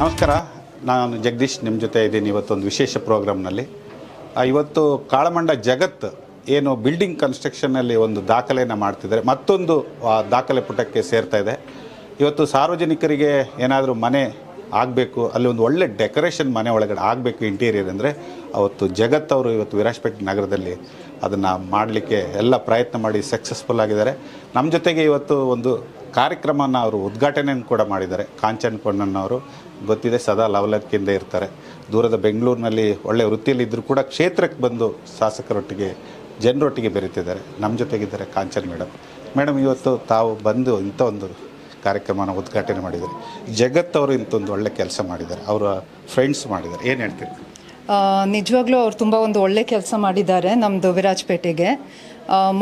ನಮಸ್ಕಾರ. ನಾನು ಜಗದೀಶ್ ನಿಮ್ಮ ಜೊತೆ ಇದ್ದೀನಿ ಇವತ್ತೊಂದು ವಿಶೇಷ ಪ್ರೋಗ್ರಾಮ್ನಲ್ಲಿ. ಇವತ್ತು ಕಾಳಮಂಡ ಜಗತ್ ಏನು ಬಿಲ್ಡಿಂಗ್ ಕನ್ಸ್ಟ್ರಕ್ಷನ್ನಲ್ಲಿ ಒಂದು ದಾಖಲೆಯನ್ನು ಮಾಡ್ತಿದ್ದಾರೆ. ಮತ್ತೊಂದು ದಾಖಲೆ ಪುಟಕ್ಕೆ ಸೇರ್ತಾ ಇದೆ. ಇವತ್ತು ಸಾರ್ವಜನಿಕರಿಗೆ ಏನಾದರೂ ಮನೆ ಆಗಬೇಕು, ಅಲ್ಲಿ ಒಂದು ಒಳ್ಳೆ ಡೆಕೋರೇಷನ್ ಮನೆ ಒಳಗಡೆ ಆಗಬೇಕು ಇಂಟೀರಿಯರ್ ಅಂದರೆ, ಅವತ್ತು ಜಗತ್ ಅವರು ಇವತ್ತು ವಿರಾಜಪೇಟೆ ನಗರದಲ್ಲಿ ಅದನ್ನು ಮಾಡಲಿಕ್ಕೆ ಎಲ್ಲ ಪ್ರಯತ್ನ ಮಾಡಿ ಸಕ್ಸಸ್ಫುಲ್ ಆಗಿದ್ದಾರೆ. ನಮ್ಮ ಜೊತೆಗೆ ಇವತ್ತು ಒಂದು ಕಾರ್ಯಕ್ರಮನ ಅವರು ಉದ್ಘಾಟನೆಯನ್ನು ಕೂಡ ಮಾಡಿದ್ದಾರೆ. ಕಾಂಚನ್ ಕೊಣ್ಣನವರು ಗೊತ್ತಿದೆ, ಸದಾ ಲವಲಕ್ಕಿಂದ ಇರ್ತಾರೆ. ದೂರದ ಬೆಂಗಳೂರಿನಲ್ಲಿ ಒಳ್ಳೆಯ ವೃತ್ತಿಯಲ್ಲಿದ್ದರೂ ಕೂಡ ಕ್ಷೇತ್ರಕ್ಕೆ ಬಂದು ಶಾಸಕರೊಟ್ಟಿಗೆ, ಜನರೊಟ್ಟಿಗೆ ಬೆರೀತಿದ್ದಾರೆ. ನಮ್ಮ ಜೊತೆಗಿದ್ದಾರೆ ಕಾಂಚನ್ ಮೇಡಮ್. ಮೇಡಮ್, ಇವತ್ತು ತಾವು ಬಂದು ಇಂಥ ಒಂದು ಕಾರ್ಯಕ್ರಮನ ಉದ್ಘಾಟನೆ ಮಾಡಿದ್ದಾರೆ ಜಗತ್ ಅವರು ಇಂಥ ಒಂದು ಒಳ್ಳೆ ಕೆಲಸ ಮಾಡಿದ್ದಾರೆ. ಅವರ ಫ್ರೆಂಡ್ಸ್ ಮಾಡಿದ್ದಾರೆ. ಏನು ಹೇಳ್ತೀರಿ? ನಿಜವಾಗ್ಲೂ ಅವ್ರು ತುಂಬ ಒಂದು ಒಳ್ಳೆ ಕೆಲಸ ಮಾಡಿದ್ದಾರೆ ನಮ್ಮದು ವಿರಾಜಪೇಟೆಗೆ.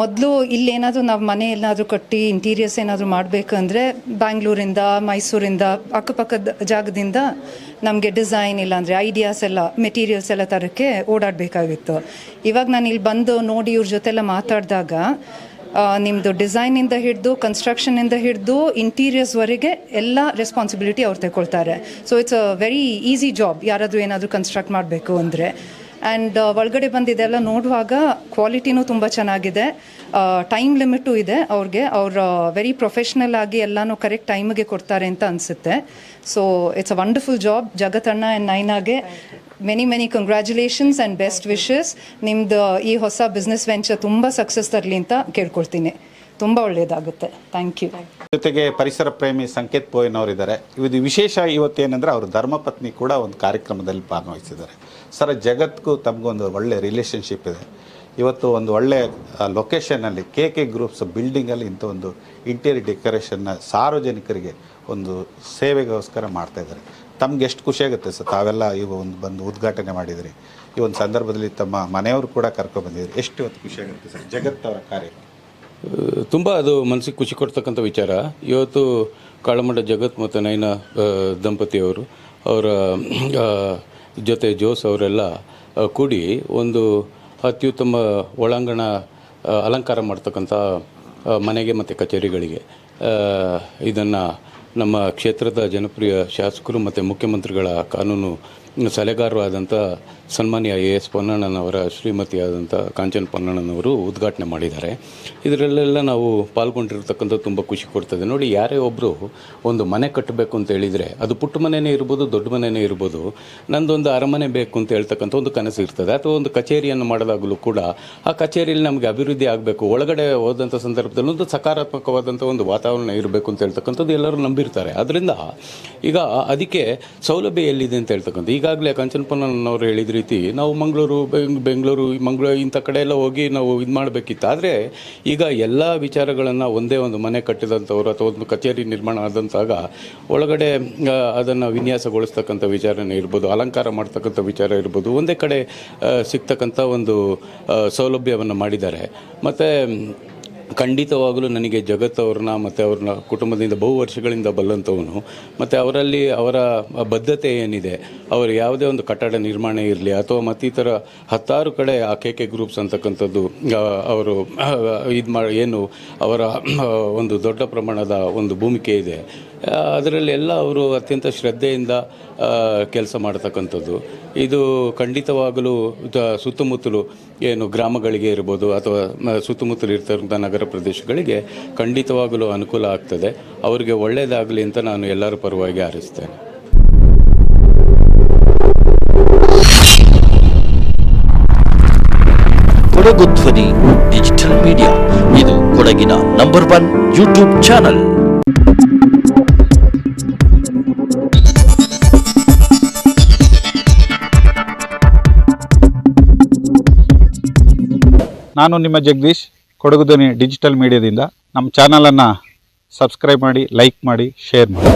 ಮೊದಲು ಇಲ್ಲೇನಾದರೂ ನಾವು ಮನೆ ಏನಾದರೂ ಕಟ್ಟಿ ಇಂಟೀರಿಯರ್ಸ್ ಏನಾದರೂ ಮಾಡಬೇಕಂದ್ರೆ ಬ್ಯಾಂಗ್ಳೂರಿಂದ ಮೈಸೂರಿಂದ ಅಕ್ಕಪಕ್ಕದ ಜಾಗದಿಂದ ನಮಗೆ ಡಿಸೈನ್ ಇಲ್ಲಾಂದರೆ ಐಡಿಯಾಸ್ ಎಲ್ಲ ಮೆಟೀರಿಯಲ್ಸ್ ಎಲ್ಲ ತರೋಕ್ಕೆ ಓಡಾಡಬೇಕಾಗಿತ್ತು. ಇವಾಗ ನಾನು ಇಲ್ಲಿ ಬಂದು ನೋಡಿ ಇವ್ರ ಜೊತೆಲ್ಲ ಮಾತಾಡಿದಾಗ ನಿಮ್ಮದು ಡಿಸೈನಿಂದ ಹಿಡಿದು ಕನ್ಸ್ಟ್ರಕ್ಷನಿಂದ ಹಿಡಿದು ಇಂಟೀರಿಯರ್ಸ್ವರೆಗೆ ಎಲ್ಲ ರೆಸ್ಪಾನ್ಸಿಬಿಲಿಟಿ ಅವ್ರು ತಗೊಳ್ತಾರೆ so it's a very easy job ಯಾರಾದರೂ ಏನಾದರೂ ಕನ್ಸ್ಟ್ರಕ್ಟ್ ಮಾಡಬೇಕು ಅಂದರೆ. ಆ್ಯಂಡ್ ಒಳಗಡೆ ಬಂದಿದೆಲ್ಲ ನೋಡುವಾಗ ಕ್ವಾಲಿಟಿನೂ ತುಂಬ ಚೆನ್ನಾಗಿದೆ. ಟೈಮ್ ಲಿಮಿಟು ಇದೆ ಅವ್ರಿಗೆ. ಅವ್ರು ವೆರಿ ಪ್ರೊಫೆಷ್ನಲ್ ಆಗಿ ಎಲ್ಲನೂ ಕರೆಕ್ಟ್ ಟೈಮಿಗೆ ಕೊಡ್ತಾರೆ ಅಂತ ಅನಿಸುತ್ತೆ. So it's a wonderful job ಜಗತ್ತಣ್ಣ and ನೈನಾಗೆ many many congratulations and best wishes ನಿಮ್ಮದು ಈ ಹೊಸ ಬಿಸ್ನೆಸ್ ವೆಂಚರ್ ತುಂಬ ಸಕ್ಸಸ್ ತರಲಿ ಅಂತ ಕೇಳ್ಕೊಳ್ತೀನಿ. ತುಂಬ ಒಳ್ಳೆಯದಾಗುತ್ತೆ ಥ್ಯಾಂಕ್ ಯು ಜೊತೆಗೆ ಪರಿಸರ ಪ್ರೇಮಿ ಸಂಕೇತ್ ಪೋಯನ್ ಅವರಿದ್ದಾರೆ ಇದು ವಿಶೇಷ ಇವತ್ತು ಇವತ್ತೇನೆಂದರೆ ಅವರು ಧರ್ಮಪತ್ನಿ ಕೂಡ ಒಂದು ಕಾರ್ಯಕ್ರಮದಲ್ಲಿ ಭಾಗವಹಿಸಿದ್ದಾರೆ. ಸರ್, ಜಗತ್ಗೂ ತಮಗೊಂದು ಒಳ್ಳೆ ರಿಲೇಷನ್ಶಿಪ್ ಇದೆ. ಇವತ್ತು ಒಂದು ಒಳ್ಳೆ ಲೊಕೇಶನಲ್ಲಿ ಕೆ ಕೆ ಗ್ರೂಪ್ಸ್ ಬಿಲ್ಡಿಂಗಲ್ಲಿ ಇಂಥ ಒಂದು ಇಂಟೀರಿಯರ್ ಡೆಕೋರೇಷನ್ನ ಸಾರ್ವಜನಿಕರಿಗೆ ಒಂದು ಸೇವೆಗೋಸ್ಕರ ಮಾಡ್ತಾಯಿದ್ದಾರೆ ತಮ್ಗೆ ಎಷ್ಟು ಖುಷಿಯಾಗುತ್ತೆ ಸರ್, ತಾವೆಲ್ಲ ಇವು ಒಂದು ಬಂದು ಉದ್ಘಾಟನೆ ಮಾಡಿದಿರಿ. ಈ ಒಂದು ಸಂದರ್ಭದಲ್ಲಿ ತಮ್ಮ ಮನೆಯವರು ಕೂಡ ಕರ್ಕೊಂಡು ಎಷ್ಟು ಇವತ್ತು ಖುಷಿಯಾಗುತ್ತೆ ಸರ್ ಜಗತ್ತವರ ಕಾರ್ಯಕ್ರಮ? ಕಾರ್ಯ ತುಂಬ ಅದು ಮನಸ್ಸಿಗೆ ಖುಷಿ ಕೊಡ್ತಕ್ಕಂಥ ವಿಚಾರ. ಇವತ್ತು ಕಾಳಮಂಡ ಜಗತ್ ಮತ್ತು ನಯನ ದಂಪತಿಯವರು ಅವರ ಜೊತೆ ಜೋಸ್ ಅವರೆಲ್ಲ ಕೂಡಿ ಒಂದು ಅತ್ಯುತ್ತಮ ಒಳಾಂಗಣ ಅಲಂಕಾರ ಮಾಡ್ತಕ್ಕಂಥ ಮನೆಗೆ ಮತ್ತು ಕಚೇರಿಗಳಿಗೆ ಇದನ್ನು ನಮ್ಮ ಕ್ಷೇತ್ರದ ಜನಪ್ರಿಯ ಶಾಸಕರು ಮತ್ತು ಮುಖ್ಯಮಂತ್ರಿಗಳ ಕಾನೂನು ಸಲಹೆಗಾರರು ಆದಂಥ ಸನ್ಮಾನ್ಯ ಎ ಎಸ್ ಪೊನ್ನಣ್ಣನವರ ಶ್ರೀಮತಿಯಾದಂಥ ಕಾಂಚನ್ ಪೊನ್ನಣ್ಣನವರು ಉದ್ಘಾಟನೆ ಮಾಡಿದ್ದಾರೆ. ಇದರಲ್ಲೆಲ್ಲ ನಾವು ಪಾಲ್ಗೊಂಡಿರ್ತಕ್ಕಂಥ ತುಂಬ ಖುಷಿ ಕೊಡ್ತದೆ. ನೋಡಿ, ಯಾರೇ ಒಬ್ಬರು ಒಂದು ಮನೆ ಕಟ್ಟಬೇಕು ಅಂತ ಹೇಳಿದರೆ ಅದು ಪುಟ್ಟ ಮನೆಯೇ ಇರ್ಬೋದು, ದೊಡ್ಡ ಮನೆಯೇ ಇರ್ಬೋದು, ನಂದೊಂದು ಅರಮನೆ ಬೇಕು ಅಂತ ಹೇಳ್ತಕ್ಕಂಥ ಒಂದು ಕನಸು ಇರ್ತದೆ. ಅಥವಾ ಒಂದು ಕಚೇರಿಯನ್ನು ಮಾಡಿದಾಗಲೂ ಕೂಡ ಆ ಕಚೇರಿಯಲ್ಲಿ ನಮಗೆ ಅಭಿವೃದ್ಧಿ ಆಗಬೇಕು, ಒಳಗಡೆ ಹೋದಂಥ ಸಂದರ್ಭದಲ್ಲಿ ಒಂದು ಸಕಾರಾತ್ಮಕವಾದಂಥ ಒಂದು ವಾತಾವರಣ ಇರಬೇಕು ಅಂತ ಹೇಳ್ತಕ್ಕಂಥದ್ದು ಎಲ್ಲರೂ ನಂಬಿರ್ತಾರೆ. ಅದರಿಂದ ಈಗ ಅದಕ್ಕೆ ಸೌಲಭ್ಯ ಎಲ್ಲಿದೆ ಅಂತ ಹೇಳ್ತಕ್ಕಂಥ ಈಗಾಗಲೇ ಕಂಚನಪನ್ನವರು ಹೇಳಿದ ರೀತಿ ನಾವು ಮಂಗಳೂರು, ಬೆಂಗ್, ಬೆಂಗಳೂರು, ಮಂಗಳೂರು ಇಂಥ ಕಡೆ ಎಲ್ಲ ಹೋಗಿ ನಾವು ಇದು ಮಾಡಬೇಕಿತ್ತು. ಆದರೆ ಈಗ ಎಲ್ಲ ವಿಚಾರಗಳನ್ನು ಒಂದೇ ಒಂದು ಮನೆ ಕಟ್ಟಿದಂಥವ್ರು ಅಥವಾ ಒಂದು ಕಚೇರಿ ನಿರ್ಮಾಣ ಆದಂತಾಗ ಒಳಗಡೆ ಅದನ್ನು ವಿನ್ಯಾಸಗೊಳಿಸ್ತಕ್ಕಂಥ ವಿಚಾರನೇ ಇರ್ಬೋದು, ಅಲಂಕಾರ ಮಾಡ್ತಕ್ಕಂಥ ವಿಚಾರ ಇರ್ಬೋದು, ಒಂದೇ ಕಡೆ ಸಿಗ್ತಕ್ಕಂಥ ಒಂದು ಸೌಲಭ್ಯವನ್ನು ಮಾಡಿದ್ದಾರೆ. ಮತ್ತು ಖಂಡಿತವಾಗಲೂ ನನಗೆ ಜಗತ್ ಅವ್ರನ್ನ ಮತ್ತು ಅವ್ರನ್ನ ಕುಟುಂಬದಿಂದ ಬಹು ವರ್ಷಗಳಿಂದ ಬಲ್ಲಂಥವನು. ಮತ್ತು ಅವರಲ್ಲಿ ಅವರ ಬದ್ಧತೆ ಏನಿದೆ, ಅವರು ಯಾವುದೇ ಒಂದು ಕಟ್ಟಡ ನಿರ್ಮಾಣ ಇರಲಿ ಅಥವಾ ಮತ್ತಿತರ ಹತ್ತಾರು ಕಡೆ ಆ ಕೆ ಕೆ ಗ್ರೂಪ್ಸ್ ಅಂತಕ್ಕಂಥದ್ದು ಅವರು ಇದು ಮಾಡಿ ಏನು ಅವರ ಒಂದು ದೊಡ್ಡ ಪ್ರಮಾಣದ ಒಂದು ಭೂಮಿಕೆ ಇದೆ. ಅದರಲ್ಲಿ ಎಲ್ಲ ಅವರು ಅತ್ಯಂತ ಶ್ರದ್ಧೆಯಿಂದ ಕೆಲಸ ಮಾಡತಕ್ಕಂಥದ್ದು. ಇದು ಖಂಡಿತವಾಗಲೂ ಸುತ್ತಮುತ್ತಲು ಏನು ಗ್ರಾಮಗಳಿಗೆ ಇರ್ಬೋದು ಅಥವಾ ಸುತ್ತಮುತ್ತಲು ಇರ್ತಕ್ಕಂಥ ನಗರ ಪ್ರದೇಶಗಳಿಗೆ ಖಂಡಿತವಾಗಲೂ ಅನುಕೂಲ ಆಗ್ತದೆ. ಅವರಿಗೆ ಒಳ್ಳೆಯದಾಗಲಿ ಅಂತ ನಾನು ಎಲ್ಲರ ಪರವಾಗಿ ಹಾರೈಸ್ತೇನೆ. ಕೊಡಗು ಧ್ವನಿ ಡಿಜಿಟಲ್ ಮೀಡಿಯಾ. ಇದು ಕೊಡಗಿನ ನಂಬರ್ ಒನ್ ಯೂಟ್ಯೂಬ್ ಚಾನಲ್. ನಾನು ನಿಮ್ಮ ಜಗದೀಶ್. ಕೊಡಗು ಧ್ವನಿ ಡಿಜಿಟಲ್ ಮೀಡಿಯಾದಿಂದ ನಮ್ಮ ಚಾನಲನ್ನು ಸಬ್ಸ್ಕ್ರೈಬ್ ಮಾಡಿ ಲೈಕ್ ಮಾಡಿ ಶೇರ್ ಮಾಡಿ.